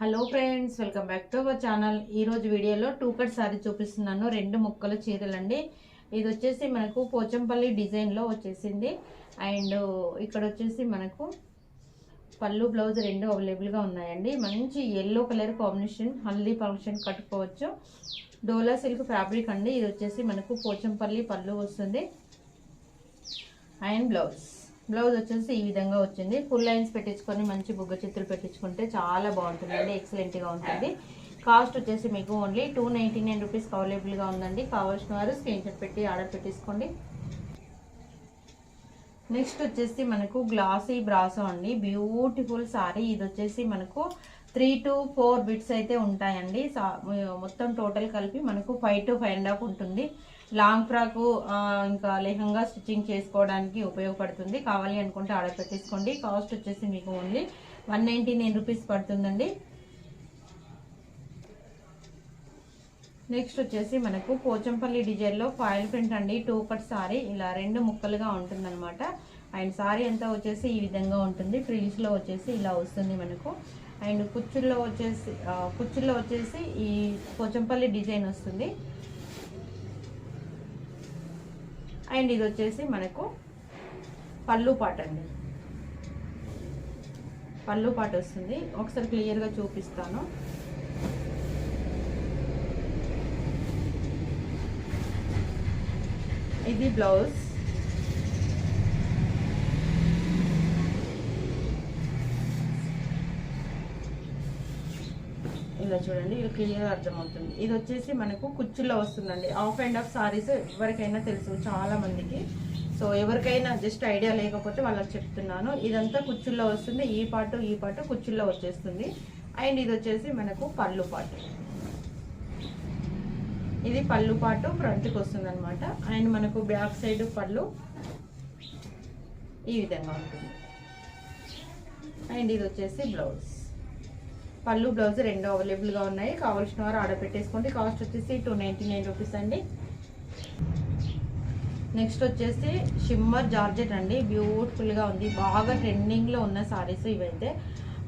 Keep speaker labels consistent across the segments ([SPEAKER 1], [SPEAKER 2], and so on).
[SPEAKER 1] Hello friends welcome back to our channel. ఈరోజు వీడియోలో two cut sari చూపిస్తున్నాను. రెండు ముక్కల చీరలండి. ఇది వచ్చేసి మనకు పోచంపల్లి డిజైన్లో వచ్చేసింది. అండ్ ఇక్కడ వచ్చేసి మనకు పళ్ళు బ్లౌజ్ రెండు అవైలబుల్గా ఉన్నాయండి. మంచి yellow colour combination haldi function కట్టుకోవచ్చు. డోలా సిల్క్ ఫ్యాబ్రిక్ అండి. ఇది వచ్చేసి మనకు పోచంపల్లి పళ్ళు వస్తుంది. And blouse. బ్లౌజ్ వచ్చేసి ఈ విధంగా వచ్చింది. ఫుల్ లైన్స్ పెట్టించుకొని మంచి బుగ్గ చిత్తులు పెట్టించుకుంటే చాలా బాగుంటుందండి ఎక్సలెంట్గా ఉంటుంది. కాస్ట్ వచ్చేసి మీకు only two ninety nine rupees అవైలబుల్గా ఉందండి. కావాల్సిన వారు స్క్రీన్ షాట్ పెట్టి ఆర్డర్ పెట్టేసుకోండి. నెక్స్ట్ వచ్చేసి మనకు గ్లాసీ బ్రాసో అండి. బ్యూటిఫుల్ సారీ ఇది వచ్చేసి మనకు త్రీ టు ఫోర్ బిట్స్ అయితే ఉంటాయండి. సా- మొత్తం టోటల్ కలిపి మనకు five to five and half ఉంటుంది. లాంగ్ ఫ్రాక్ ఇంకా లెహంగా స్టిచ్చింగ్ చేసుకోవడానికి ఉపయోగపడుతుంది. కావాలి అనుకుంటే ఆర్డర్ పెట్టేసుకోండి. కాస్ట్ వచ్చేసి మీకు only one ninety nine rupees పడుతుందండి. నెక్స్ట్ వచ్చేసి మనకు పోచంపల్లి డిజైన్లో ఫాయిల్ ప్రింట్ అండి. Two cut sari. ఇలా రెండు ముక్కలుగా ఉంటుందన్నమాట. అండ్ సారీ అంతా వచ్చేసి ఈ విధంగా ఉంటుంది. ఫ్రిల్స్లో వచ్చేసి ఇలా వస్తుంది మనకు. అండ్ కుచ్చుల్లో వచ్చేసి కుచ్చుల్లో వచ్చేసి ఈ పోచంపల్లి డిజైన్ వస్తుంది. అండ్ ఇది వచ్చేసి మనకు పళ్ళు పాట అండి. పళ్ళు పాట వస్తుంది. ఒకసారి క్లియర్గా చూపిస్తాను. ఇది బ్లౌజ్. ఇలా చూడండి ఇది క్లియర్ అర్థమవుతుంది. ఇది వచ్చేసి మనకు కుచ్చుల్లో వస్తుందండి. ఆఫ్ అండ్ ఆఫ్ సారీస్ ఎవరికైనా తెలుసు చాలా మందికి. సో ఎవరికైనా జస్ట్ ఐడియా లేకపోతే వాళ్ళకి చెప్తున్నాను. ఇదంతా కుచ్చుల్లో వస్తుంది. ఈ పాటు ఈ పాటు కుచ్చుల్లో వచ్చేస్తుంది. అండ్ ఇది వచ్చేసి మనకు పళ్ళు పాటు. ఇది పళ్ళు పాటు ఫ్రంట్కి వస్తుంది అనమాట అండ్ మనకు బ్యాక్ సైడ్ పళ్ళు ఈ విధంగా ఉంటుంది. అండ్ ఇది వచ్చేసి బ్లౌజ్ పళ్ళు బ్లౌజ్ రెండు అవైలబుల్గా ఉన్నాయి. కావాల్సిన వారు ఆర్డర్ పెట్టేసుకోండి. కాస్ట్ వచ్చేసి టూ నైంటీ నైన్ రూపీస్ అండి. నెక్స్ట్ వచ్చేసి షిమ్మర్ జార్జెట్ అండి. బ్యూటిఫుల్గా ఉంది. బాగా ట్రెండింగ్లో ఉన్న సారీస్ ఇవైతే.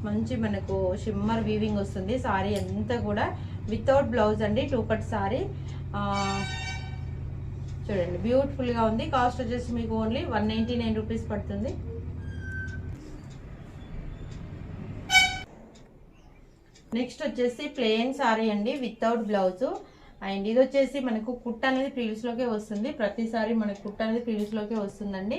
[SPEAKER 1] మంచి మనకు షిమ్మర్ వీవింగ్ వస్తుంది. సారీ అంతా కూడా వితౌట్ బ్లౌజ్ అండి. టూ కట్ సారీ చూడండి. బ్యూటిఫుల్గా ఉంది. కాస్ట్ వచ్చేసి మీకు only one ninety nine rupees పడుతుంది. నెక్స్ట్ వచ్చేసి ప్లెయిన్ సారీ అండి వితౌట్ బ్లౌజ్. అండ్ ఇది వచ్చేసి మనకు కుట్ అనేది ప్రీవియస్లోకే వస్తుంది. ప్రతిసారి మనకు కుట్ అనేది ప్రీవియస్లోకే వస్తుందండి.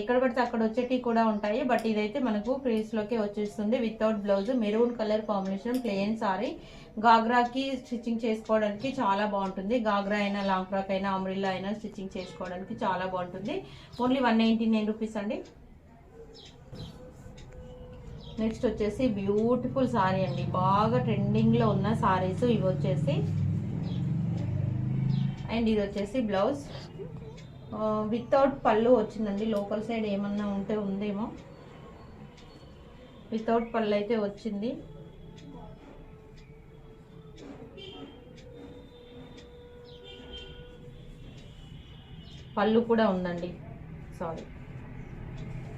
[SPEAKER 1] ఎక్కడ పడితే అక్కడ వచ్చేటివి కూడా ఉంటాయి. బట్ ఇదైతే మనకు ప్రీవియస్లోకే వచ్చేస్తుంది without blouse. Maroon colour combination plain sari. గాగ్రాకి stitching చేసుకోవడానికి చాలా బాగుంటుంది. గాగ్రా అయినా లాంగ్ ఫ్రాక్ అయినా అమ్రిల్లా అయినా స్టిచ్చింగ్ చేసుకోవడానికి చాలా బాగుంటుంది. Only one ninety nine rupees అండి. నెక్స్ట్ వచ్చేసి బ్యూటిఫుల్ సారీ అండి. బాగా ట్రెండింగ్లో ఉన్న సారీస్ ఇవి వచ్చేసి. అండ్ ఇది వచ్చేసి బ్లౌజ్ వితౌట్ పళ్ళు వచ్చిందండి. లోకల్ సైడ్ ఏమన్నా ఉంటే ఉందేమో. వితౌట్ పళ్ళు అయితే వచ్చింది. పళ్ళు కూడా ఉందండి. సారీ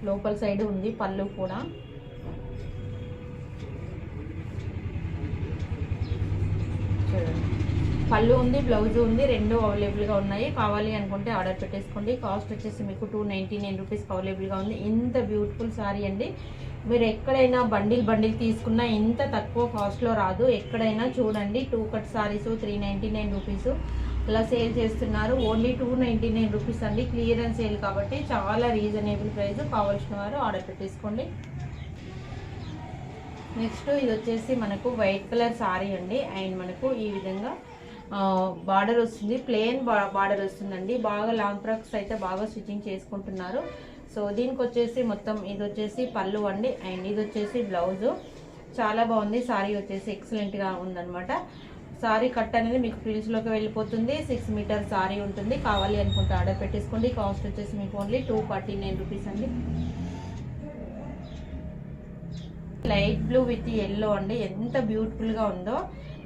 [SPEAKER 1] లోపల సైడ్ ఉంది పళ్ళు కూడా. చూడండి పళ్ళు ఉంది బ్లౌజ్ ఉంది రెండు అవైలబుల్గా ఉన్నాయి. కావాలి అనుకుంటే ఆర్డర్ పెట్టేసుకోండి. కాస్ట్ వచ్చేసి మీకు టూ నైంటీ నైన్ రూపీస్కి అవైలబుల్గా ఉంది. ఇంత బ్యూటిఫుల్ సారీ అండి. మీరు ఎక్కడైనా బండిల్ బండిల్ తీసుకున్నా ఇంత తక్కువ కాస్ట్లో రాదు. ఎక్కడైనా చూడండి two cut saris three ninety nine rupees అలా సేల్ చేస్తున్నారు. Only two ninety nine rupees అండి. క్లియరెన్స్ సేల్ కాబట్టి చాలా రీజనబుల్ ప్రైస్ కావాల్సిన వారు ఆర్డర్ పెట్టేసుకోండి. నెక్స్ట్ ఇది వచ్చేసి మనకు వైట్ కలర్ సారీ అండి. అండ్ మనకు ఈ విధంగా బార్డర్ వస్తుంది. ప్లెయిన్ బార్డర్ వస్తుందండి. బాగా లాంగ్ ఫ్రాక్స్ అయితే బాగా స్టిచ్చింగ్ చేసుకుంటున్నారు. సో దీనికి వచ్చేసి మొత్తం ఇది వచ్చేసి పళ్ళు అండి. అండ్ ఇది వచ్చేసి బ్లౌజు. చాలా బాగుంది. సారీ వచ్చేసి ఎక్సలెంట్గా ఉందనమాట సారీ కట్ అనేది మీకు ఫ్రిల్స్లోకి వెళ్ళిపోతుంది. సిక్స్ మీటర్ సారీ ఉంటుంది. కావాలి అనుకుంటే ఆర్డర్ పెట్టేసుకోండి. కాస్ట్ వచ్చేసి మీకు only two forty nine rupees అండి. లైట్ బ్లూ విత్ ఎల్లో అండి. ఎంత బ్యూటిఫుల్గా ఉందో.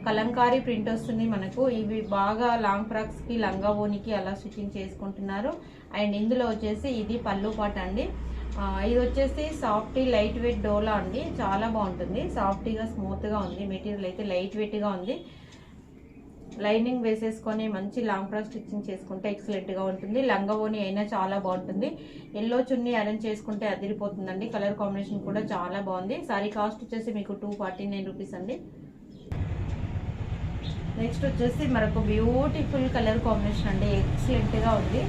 [SPEAKER 1] కలంకారీ ప్రింట్ వస్తుంది మనకు. ఇవి బాగా లాంగ్ ఫ్రాక్స్కి లంగా ఓనికి అలా స్టిచ్చింగ్ చేసుకుంటున్నారు. అండ్ ఇందులో వచ్చేసి ఇది పళ్ళు పాట అండి. ఇది వచ్చేసి సాఫ్టీ లైట్ వెయిట్ డోలా అండి. చాలా బాగుంటుంది. సాఫ్టీగా స్మూత్గా ఉంది. మెటీరియల్ అయితే లైట్ వెయిట్గా ఉంది. లైనింగ్ వేసేసుకొని మంచి లాంగ్ ఫ్రాక్ స్టిచ్చింగ్ చేసుకుంటే ఎక్సలెంట్గా ఉంటుంది. లంగా ఓని అయినా చాలా బాగుంటుంది. ఎల్లో చున్నీ అరేంజ్ చేసుకుంటే అదిరిపోతుందండి. కలర్ కాంబినేషన్ కూడా చాలా బాగుంది. సారీ కాస్ట్ వచ్చేసి మీకు టూ ఫార్టీ నైన్ రూపీస్ అండి. నెక్స్ట్ వచ్చేసి మరొక బ్యూటిఫుల్ కలర్ కాంబినేషన్ అండి. ఎక్సలెంట్గా ఉంది.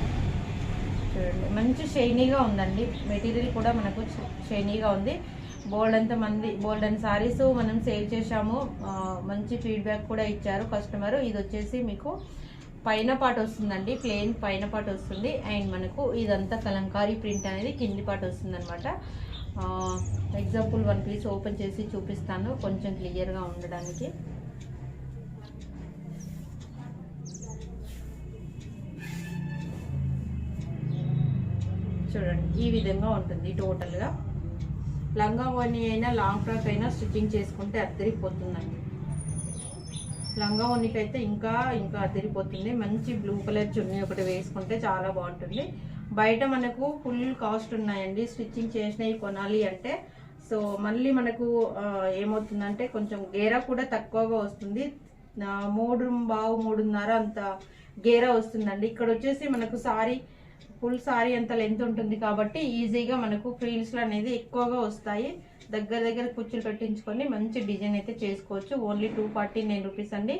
[SPEAKER 1] చూడండి. మంచి షైనీగా ఉందండి. మెటీరియల్ కూడా మనకు షైనీగా ఉంది. బోల్డ్ అంత మంది బోల్డ్ అండ్ సారీస్ మనం సేల్ చేశాము. మంచి ఫీడ్బ్యాక్ కూడా ఇచ్చారు కస్టమర్. ఇది వచ్చేసి మీకు పైన పాట వస్తుందండి ప్లెయిన్ పైన పాట వస్తుంది. అండ్ మనకు ఇదంతా కలంకారీ ప్రింట్ అనేది కింది పాట వస్తుందనమాట ఎగ్జాంపుల్ వన్ పీస్ ఓపెన్ చేసి చూపిస్తాను కొంచెం క్లియర్గా ఉండడానికి. చూడండి ఈ విధంగా ఉంటుంది టోటల్గా. లంగా ఓని అయినా లాంగ్ ఫ్రాక్ అయినా స్టిచ్చింగ్ చేసుకుంటే అద్దరిపోతుందండి. లంగా ఓనికి అయితే ఇంకా ఇంకా అదిరిపోతుంది మంచి బ్లూ కలర్ చున్నీ ఒకటి వేసుకుంటే చాలా బాగుంటుంది. బయట మనకు ఫుల్ కాస్ట్ ఉన్నాయండి. స్టిచ్చింగ్ చేసినవి కొనాలి అంటే. సో మళ్ళీ మనకు ఏమవుతుందంటే కొంచెం గేరా కూడా తక్కువగా వస్తుంది. మూడు బావు మూడున్నర అంత గేరా వస్తుందండి. ఇక్కడ వచ్చేసి మనకు సారీ ఫుల్ సారీ అంత లెంత్ ఉంటుంది కాబట్టి ఈజీగా మనకు ఫ్రీల్స్లు అనేది ఎక్కువగా వస్తాయి. దగ్గర దగ్గర కుచ్చులు పెట్టించుకొని మంచి డిజైన్ అయితే చేసుకోవచ్చు. Only two forty nine rupees అండి.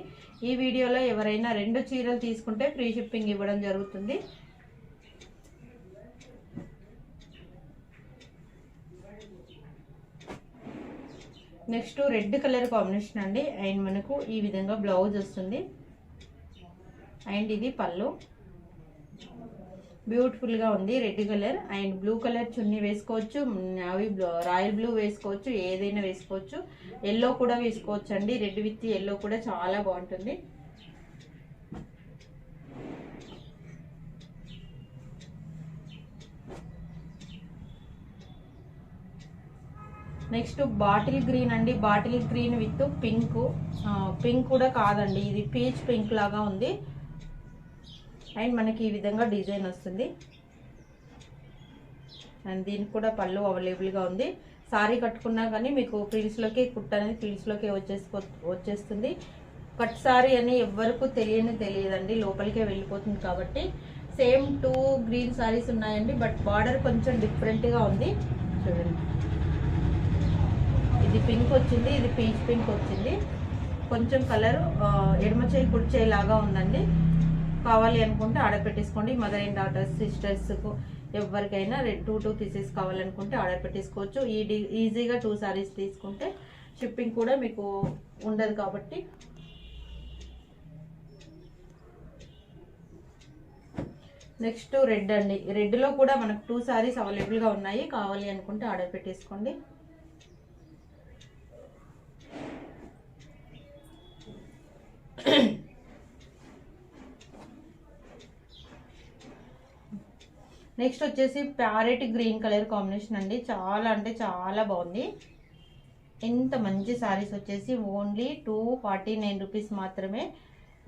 [SPEAKER 1] ఈ వీడియోలో ఎవరైనా రెండు చీరలు తీసుకుంటే ఫ్రీ షిప్పింగ్ ఇవ్వడం జరుగుతుంది. నెక్స్ట్ రెడ్ కలర్ కాంబినేషన్ అండి. అండ్ మనకు ఈ విధంగా బ్లౌజ్ వస్తుంది. అండ్ ఇది పళ్ళు. బ్యూటిఫుల్గా ఉంది. Red colour and blue colour chunni వేసుకోవచ్చు. అవి రాయల్ బ్లూ వేసుకోవచ్చు. ఏదైనా వేసుకోవచ్చు. ఎల్లో కూడా వేసుకోవచ్చు అండి రెడ్ విత్ ఎల్లో కూడా చాలా బాగుంటుంది. నెక్స్ట్ బాటిల్ గ్రీన్ అండి. Bottle green with pink. Pink కూడా కాదండి. ఇది పీచ్ పింక్ లాగా ఉంది. అండ్ మనకి ఈ విధంగా డిజైన్ వస్తుంది. అండ్ దీనికి కూడా పళ్ళు అవైలబుల్గా ఉంది. సారీ కట్టుకున్నా కానీ మీకు ఫ్రిల్స్లోకి కుట్ అనేది ఫ్రిల్స్లోకి వచ్చేసుకో వచ్చేస్తుంది. కట్ సారీ అని ఎవరికి తెలియని తెలియదండి. లోపలికే వెళ్ళిపోతుంది కాబట్టి సేమ్ టూ గ్రీన్ సారీస్ ఉన్నాయండి. బట్ బార్డర్ కొంచెం డిఫరెంట్గా ఉంది. చూడండి. ఇది పింక్ వచ్చింది ఇది పీచ్ పింక్ వచ్చింది. కొంచెం కలర్ ఎడమ చేయి కుడి చేయి లాగా ఉందండి. కావాలి అనుకుంటే ఆర్డర్ పెట్టేసుకోండి మదర్ అండ్ డాటర్స్ సిస్టర్స్కు ఎవరికైనా టూ టూ పీసెస్ కావాలనుకుంటే ఆర్డర్ పెట్టేసుకోవచ్చు ఈ ఈజీగా టూ సారీస్ తీసుకుంటే షిప్పింగ్ కూడా మీకు ఉండదు కాబట్టి. నెక్స్ట్ రెడ్ అండి. రెడ్లో కూడా మనకు టూ సారీస్ అవైలబుల్గా ఉన్నాయి. కావాలి అనుకుంటే ఆర్డర్ పెట్టేసుకోండి నెక్స్ట్ వచ్చేసి ప్యారెట్ గ్రీన్ కలర్ కాంబినేషన్ అండి. చాలా అంటే చాలా బాగుంది. ఎంత మంచి శారీస్ వచ్చేసి only two forty nine rupees మాత్రమే.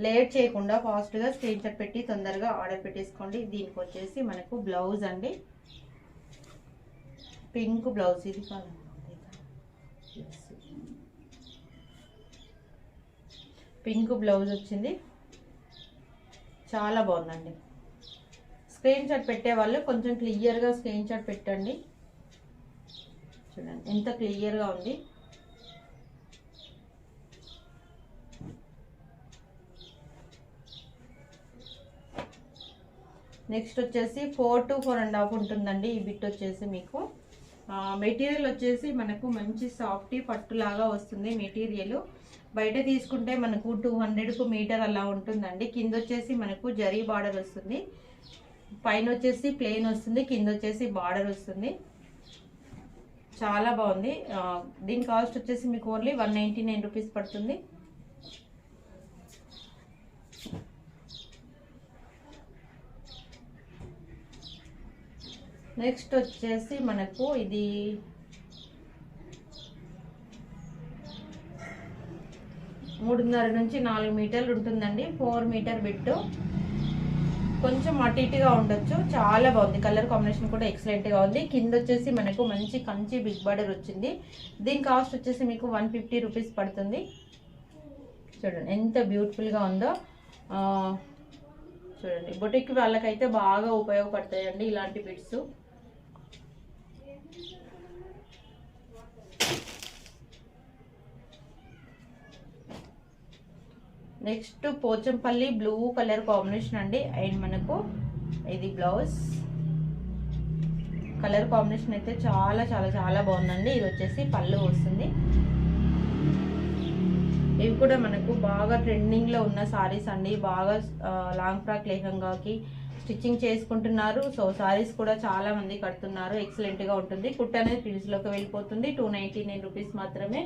[SPEAKER 1] లేట్ చేయకుండా ఫాస్ట్గా స్క్రీన్ షాట్ పెట్టి తొందరగా ఆర్డర్ పెట్టేసుకోండి. దీనికి వచ్చేసి మనకు బ్లౌజ్ అండి. పింక్ బ్లౌజ్ ఇది కాదు. పింక్ బ్లౌజ్ వచ్చింది. చాలా బాగుందండి. స్క్రీన్ షాట్ పెట్టేవాళ్ళు కొంచెం క్లియర్గా స్క్రీన్ షాట్ పెట్టండి. చూడండి ఎంత క్లియర్గా ఉంది. నెక్స్ట్ వచ్చేసి four to four and half ఉంటుందండి. ఈ బిట్ వచ్చేసి మీకు. మెటీరియల్ వచ్చేసి మనకు మంచి సాఫ్టీ పట్టులాగా వస్తుంది మెటీరియల్ బయట తీసుకుంటే మనకు టూ హండ్రెడ్కు మీటర్ అలా ఉంటుందండి. కింద వచ్చేసి మనకు జరీ బార్డర్ వస్తుంది. పైన వచ్చేసి ప్లెయిన్ వస్తుంది కింద వచ్చేసి బార్డర్ వస్తుంది. చాలా బాగుంది. దీని కాస్ట్ వచ్చేసి మీకు only one ninety nine rupees పడుతుంది. నెక్స్ట్ వచ్చేసి మనకు ఇది మూడున్నర నుంచి నాలుగు మీటర్లు ఉంటుందండి. ఫోర్ మీటర్ బిట్టు కొంచెం అటు ఇటుగా ఉండొచ్చు. చాలా బాగుంది. కలర్ కాంబినేషన్ కూడా ఎక్సలెంట్గా ఉంది. కింద వచ్చేసి మనకు మంచి కంచి బిగ్ బార్డర్ వచ్చింది. దీని కాస్ట్ వచ్చేసి మీకు వన్ ఫిఫ్టీ రూపీస్ పడుతుంది. చూడండి ఎంత బ్యూటిఫుల్గా ఉందో. చూడండి బొటిక్ వాళ్ళకైతే బాగా ఉపయోగపడతాయండి ఇలాంటి bits next Pochampally blue colour combination అండి. అండ్ మనకు ఇది బ్లౌజ్. కలర్ కాంబినేషన్ అయితే చాలా చాలా చాలా బాగుందండి. ఇది వచ్చేసి పళ్ళు వస్తుంది. ఇవి కూడా మనకు బాగా ట్రెండింగ్లో ఉన్న సారీస్ అండి. బాగా లాంగ్ ఫ్రాక్ లేహంగాకి స్టిచ్చింగ్ చేసుకుంటున్నారు. సో సారీస్ కూడా చాలా మంది కడుతున్నారు. ఎక్సలెంట్గా ఉంటుంది. కుట్ అనేది ఫ్రీస్లోకి వెళ్ళిపోతుంది. టూ నైన్టీ నైన్ రూపీస్ మాత్రమే.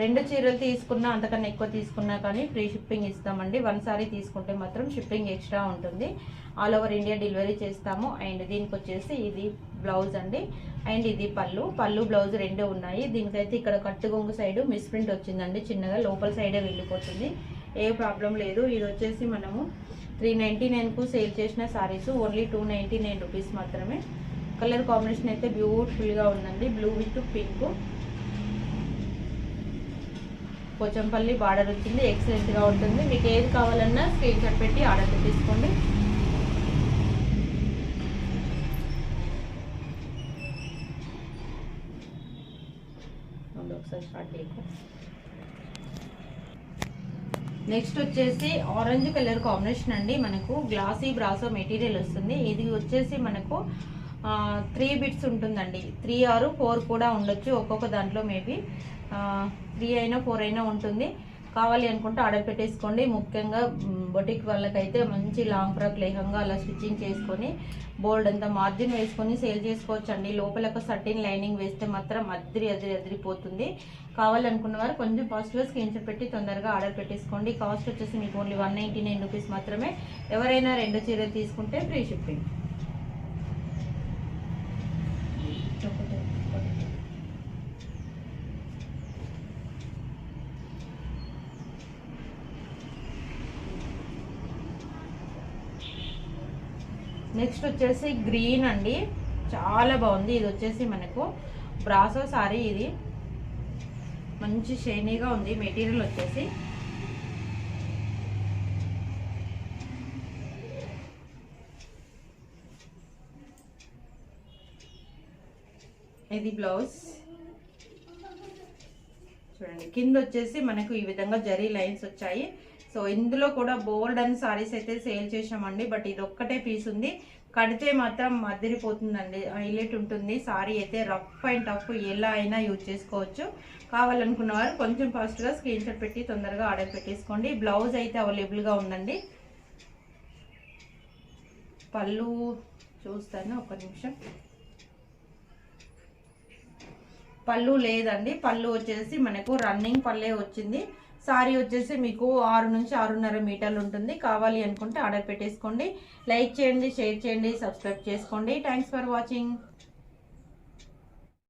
[SPEAKER 1] రెండు చీరలు తీసుకున్నా అంతకన్నా ఎక్కువ తీసుకున్నా కానీ ఫ్రీ షిప్పింగ్ ఇస్తామండి. వన్ సారీ తీసుకుంటే మాత్రం షిప్పింగ్ ఎక్స్ట్రా ఉంటుంది. ఆల్ ఓవర్ ఇండియా డెలివరీ చేస్తాము. అండ్ దీనికి వచ్చేసి ఇది బ్లౌజ్ అండి. అండ్ ఇది పళ్ళు. పళ్ళు బ్లౌజ్ రెండు ఉన్నాయి. దీనికైతే ఇక్కడ కట్టుగొంగు సైడ్ మిస్ప్రింట్ వచ్చిందండి. చిన్నగా లోపల సైడే వెళ్ళిపోతుంది. ఏ ప్రాబ్లం లేదు. ఇది వచ్చేసి మనము త్రీ నైంటీ నైన్కు సేల్ చేసిన saris. Only two ninety nine rupees మాత్రమే. కలర్ కాంబినేషన్ అయితే బ్యూటిఫుల్గా ఉందండి. Blue with pink. Pochampally border వచ్చింది. ఎక్సలెంట్గా ఉంటుంది. మీకు ఏది కావాలన్నా స్క్రీన్ షాట్ పెట్టి ఆర్డర్ పెట్టేసుకోండి. ఒకసారి స్టార్ట్ చేయకు నెక్స్ట్ వచ్చేసి ఆరెంజ్ కలర్ కాంబినేషన్ అండి. మనకు గ్లాసీ బ్రాసో మెటీరియల్ వస్తుంది. ఇది వచ్చేసి మనకు త్రీ బిట్స్ ఉంటుందండి. త్రీ ఆరు ఫోర్ కూడా ఉండొచ్చు. ఒక్కొక్క దాంట్లో మేబీ త్రీ అయినా ఫోర్ అయినా ఉంటుంది. కావాలి అనుకుంటే ఆర్డర్ పెట్టేసుకోండి. ముఖ్యంగా బొటిక్ వాళ్ళకైతే మంచి లాంగ్ ఫ్రాక్ లేహంగా అలా స్టిచ్చింగ్ చేసుకొని బోల్డ్ అంతా మార్జిన్ వేసుకొని సేల్ చేసుకోవచ్చండి. లోపల ఒక సర్టిన్ లైనింగ్ వేస్తే మాత్రం అదిరి అదిరి అదిరిపోతుంది. కావాలనుకున్న వారు కొంచెం ఫాస్ట్గా స్క్రీన్ షాట్ పెట్టి తొందరగా ఆర్డర్ పెట్టేసుకోండి. కాస్ట్ వచ్చేసి మీకు only one ninety nine rupees మాత్రమే. ఎవరైనా రెండు చీరలు తీసుకుంటే ఫ్రీ షిప్పింగ్. నెక్స్ట్ వచ్చేసి గ్రీన్ అండి. చాలా బాగుంది. ఇది వచ్చేసి మనకు బ్రాసో సారీ ఇది. మంచి షైనీగా ఉంది. మెటీరియల్ వచ్చేసి. ఇది బ్లౌజ్. చూడండి. కింద వచ్చేసి మనకు ఈ విధంగా జరీ లైన్స్ వచ్చాయి. సో ఇందులో కూడా బోల్డ్ అండ్ సారీస్ అయితే సేల్ చేసామండి బట్ ఇది ఒక్కటే పీస్ ఉంది. కడితే మాత్రం మద్దిరిపోతుందండి హైలైట్ ఉంటుంది. సారీ అయితే రఫ్ అండ్ టఫ్ ఎలా అయినా యూజ్ చేసుకోవచ్చు. కావాలనుకున్న వారు కొంచెం ఫాస్ట్గా స్క్రీన్ షాట్ పెట్టి తొందరగా ఆర్డర్ పెట్టేసుకోండి. బ్లౌజ్ అయితే అవైలబుల్గా ఉందండి. పళ్ళు చూస్తాను ఒక నిమిషం. పళ్ళు లేదండి. పళ్ళు వచ్చేసి మనకు రన్నింగ్ పళ్ళే వచ్చింది. సారీ వచ్చేసి మీకు ఆరు నుంచి ఆరున్నర మీటర్లు ఉంటుంది. కావాలి అనుకుంటే ఆర్డర్ పెట్టేసుకోండి. లైక్ చేయండి షేర్ చేయండి సబ్స్క్రైబ్ చేసుకోండి. Thanks for watching